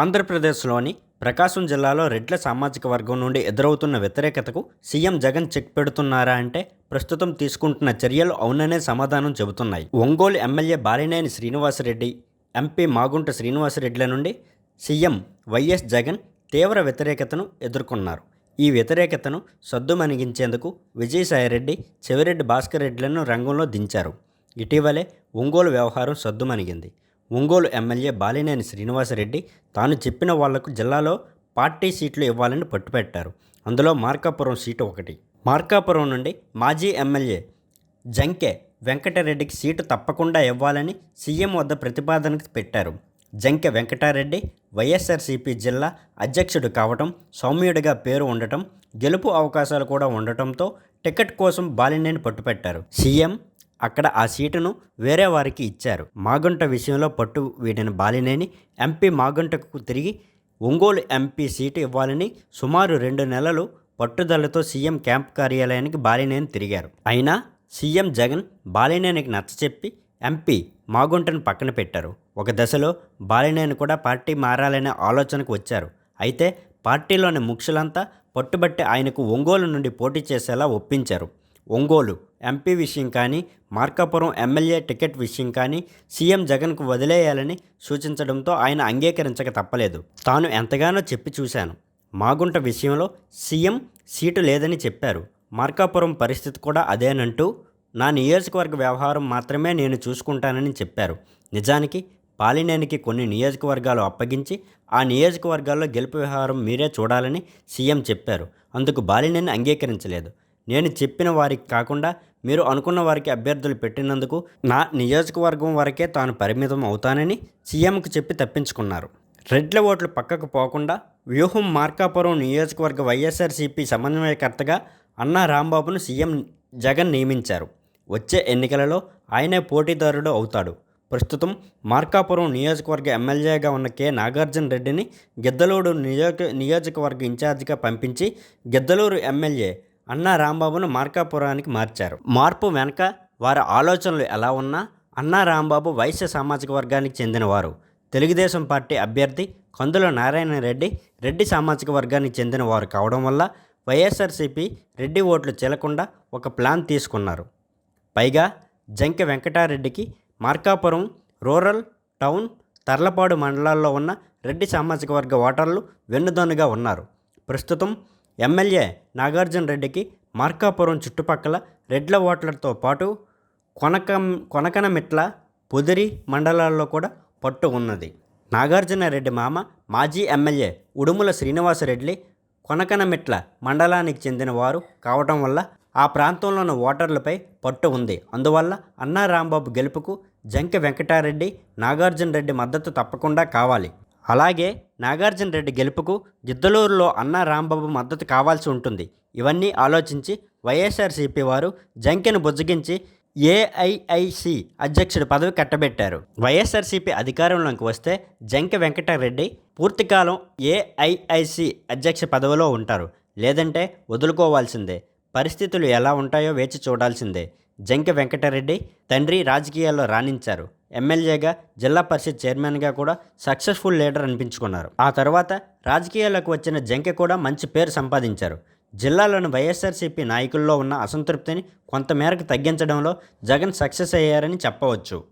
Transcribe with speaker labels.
Speaker 1: ఆంధ్రప్రదేశ్లోని ప్రకాశం జిల్లాలో రెడ్ల సామాజిక వర్గం నుండి ఎదురవుతున్న వ్యతిరేకతకు సీఎం జగన్ చెక్ పెడుతున్నారా అంటే ప్రస్తుతం తీసుకుంటున్న చర్యలు అవుననే సమాధానం చెబుతున్నాయి. ఒంగోలు ఎమ్మెల్యే బాలినేని శ్రీనివాసరెడ్డి ఎంపీ మాగుంట శ్రీనివాసరెడ్డిల నుండి సీఎం వైఎస్ జగన్ తీవ్ర వ్యతిరేకతను ఎదుర్కొన్నారు. ఈ వ్యతిరేకతను సద్దుమణిగించేందుకు విజయసాయిరెడ్డి చెవిరెడ్డి భాస్కర్ రెడ్డిలను రంగంలో దించారు. ఇటీవలే ఒంగోలు వ్యవహారం సద్దుమణిగింది ఒంగోలు ఎమ్మెల్యే బాలినేని శ్రీనివాసరెడ్డి తాను చెప్పిన వాళ్ళకు జిల్లాలో పార్టీ సీట్లు ఇవ్వాలని పట్టుపెట్టారు అందులో మార్కాపురం సీటు ఒకటి. మార్కాపురం నుండి మాజీ ఎమ్మెల్యే జంకె వెంకటరెడ్డికి సీటు తప్పకుండా ఇవ్వాలని సీఎం వద్ద ప్రతిపాదనకు పెట్టారు. జంకె వెంకటారెడ్డి వైఎస్ఆర్సీపీ జిల్లా అధ్యక్షుడు కావటం సౌమ్యుడిగా పేరు ఉండటం గెలుపు అవకాశాలు కూడా ఉండటంతో టికెట్ కోసం బాలినేని పట్టుపెట్టారు సీఎం అక్కడ ఆ సీటును వేరే వారికి ఇచ్చారు. మాగుంట విషయంలో పట్టు వీడిన బాలినేని ఎంపీ మాగుంటకు తిరిగి ఒంగోలు ఎంపీ సీటు ఇవ్వాలని సుమారు రెండు నెలలు పట్టుదలతో సీఎం క్యాంప్ కార్యాలయానికి బాలినేని తిరిగారు. అయినా సీఎం జగన్ బాలినేనికి నచ్చచెప్పి ఎంపీ మాగుంటను పక్కన పెట్టారు. ఒక దశలో బాలినేని కూడా పార్టీ మారాలనే ఆలోచనకు వచ్చారు. అయితే పార్టీలోని ముఖ్యులంతా పట్టుబట్టి ఆయనకు ఒంగోలు నుండి పోటీ చేసేలా ఒప్పించారు. ఒంగోలు ఎంపీ విషయం కానీ మార్కాపురం ఎమ్మెల్యే టికెట్ విషయం కానీ సీఎం జగన్కు వదిలేయాలని సూచించడంతో ఆయన అంగీకరించక తప్పలేదు. తాను ఎంతగానో చెప్పి చూశాను. మాగుంట విషయంలో సీఎం సీటు లేదని చెప్పారు. మార్కాపురం పరిస్థితి కూడా అదేనంటూ నా నియోజకవర్గ వ్యవహారం మాత్రమే నేను చూసుకుంటానని చెప్పారు. నిజానికి పాలినేనికి కొన్ని నియోజకవర్గాలు అప్పగించి ఆ నియోజకవర్గాల్లో గెలుపు వ్యవహారం మీరే చూడాలని సీఎం చెప్పారు. అందుకు బాలినేని అంగీకరించలేదు. నేను చెప్పిన వారికి కాకుండా మీరు అనుకున్న వారికి అభ్యర్థులు పెట్టినందుకు నా నియోజకవర్గం వరకే తాను పరిమితం అవుతానని సీఎంకు చెప్పి తప్పించుకున్నారు. రెడ్ల ఓట్లు పక్కకు పోకుండా వ్యూహం మార్కాపురం నియోజకవర్గ వైఎస్ఆర్సీపీ సమన్వయకర్తగా అన్నా రాంబాబును సీఎం జగన్ నియమించారు. వచ్చే ఎన్నికలలో ఆయనే పోటీదారుడు అవుతాడు. ప్రస్తుతం మార్కాపురం నియోజకవర్గ ఎమ్మెల్యేగా ఉన్న కె. నాగార్జున రెడ్డిని గిద్దలూరు నియోజక నియోజకవర్గ ఇన్ఛార్జిగా పంపించి గిద్దలూరు ఎమ్మెల్యే అన్నా రాంబాబును మార్కాపురానికి మార్చారు. మార్పు వెనక వారి ఆలోచనలు ఎలా ఉన్నా అన్నా రాంబాబు వైశ్య సామాజిక వర్గానికి చెందినవారు. తెలుగుదేశం పార్టీ అభ్యర్థి కందుల నారాయణ రెడ్డి రెడ్డి సామాజిక వర్గానికి చెందినవారు కావడం వల్ల వైఎస్ఆర్సీపీ రెడ్డి ఓట్లు చెల్లకుండా ఒక ప్లాన్ తీసుకున్నారు. పైగా జంకె వెంకటారెడ్డికి మార్కాపురం రూరల్ టౌన్ తర్లపాడు మండలాల్లో ఉన్న రెడ్డి సామాజిక వర్గ ఓటర్లు వెన్నుదన్నుగా ఉన్నారు. ప్రస్తుతం ఎమ్మెల్యే నాగార్జున రెడ్డికి మార్కాపురం చుట్టుపక్కల రెడ్ల ఓట్లతో పాటు కొనకం కొనకనమిట్ల పొదిరి మండలాల్లో కూడా పట్టు ఉన్నది. నాగార్జునరెడ్డి మామ మాజీ ఎమ్మెల్యే ఉడుముల శ్రీనివాసరెడ్డి కొనకనమిట్ల మండలానికి చెందిన వారు కావటం వల్ల ఆ ప్రాంతంలోని ఓటర్లపై పట్టు ఉంది. అందువల్ల అన్నా రాంబాబు గెలుపుకు జంకె వెంకటారెడ్డి నాగార్జున రెడ్డి మద్దతు తప్పకుండా కావాలి. అలాగే నాగార్జున రెడ్డి గెలుపుకు గిద్దలూరులో అన్నా రాంబాబు మద్దతు కావాల్సి ఉంటుంది. ఇవన్నీ ఆలోచించి వైఎస్ఆర్సీపీ వారు జంకెను బుజ్జగించి ఏఐఐసి అధ్యక్షుడి పదవి కట్టబెట్టారు. వైఎస్ఆర్సీపీ అధికారంలోకి వస్తే జంకె వెంకటరెడ్డి పూర్తికాలం ఏఐఐసి అధ్యక్ష పదవిలో ఉంటారు. లేదంటే వదులుకోవాల్సిందే. పరిస్థితులు ఎలా ఉంటాయో వేచి చూడాల్సిందే. జంకె వెంకటరెడ్డి తండ్రి రాజకీయాల్లో రాణించారు. ఎమ్మెల్యేగా జిల్లా పరిషత్ చైర్మన్గా కూడా సక్సెస్ఫుల్ లీడర్ అనిపించుకున్నారు. ఆ తర్వాత రాజకీయాలకు వచ్చిన జంకె కూడా మంచి పేరు సంపాదించారు. జిల్లాలోని వైఎస్ఆర్సీపీ నాయకుల్లో ఉన్న అసంతృప్తిని కొంతమేరకు తగ్గించడంలో జగన్ సక్సెస్ అయ్యారని చెప్పవచ్చు.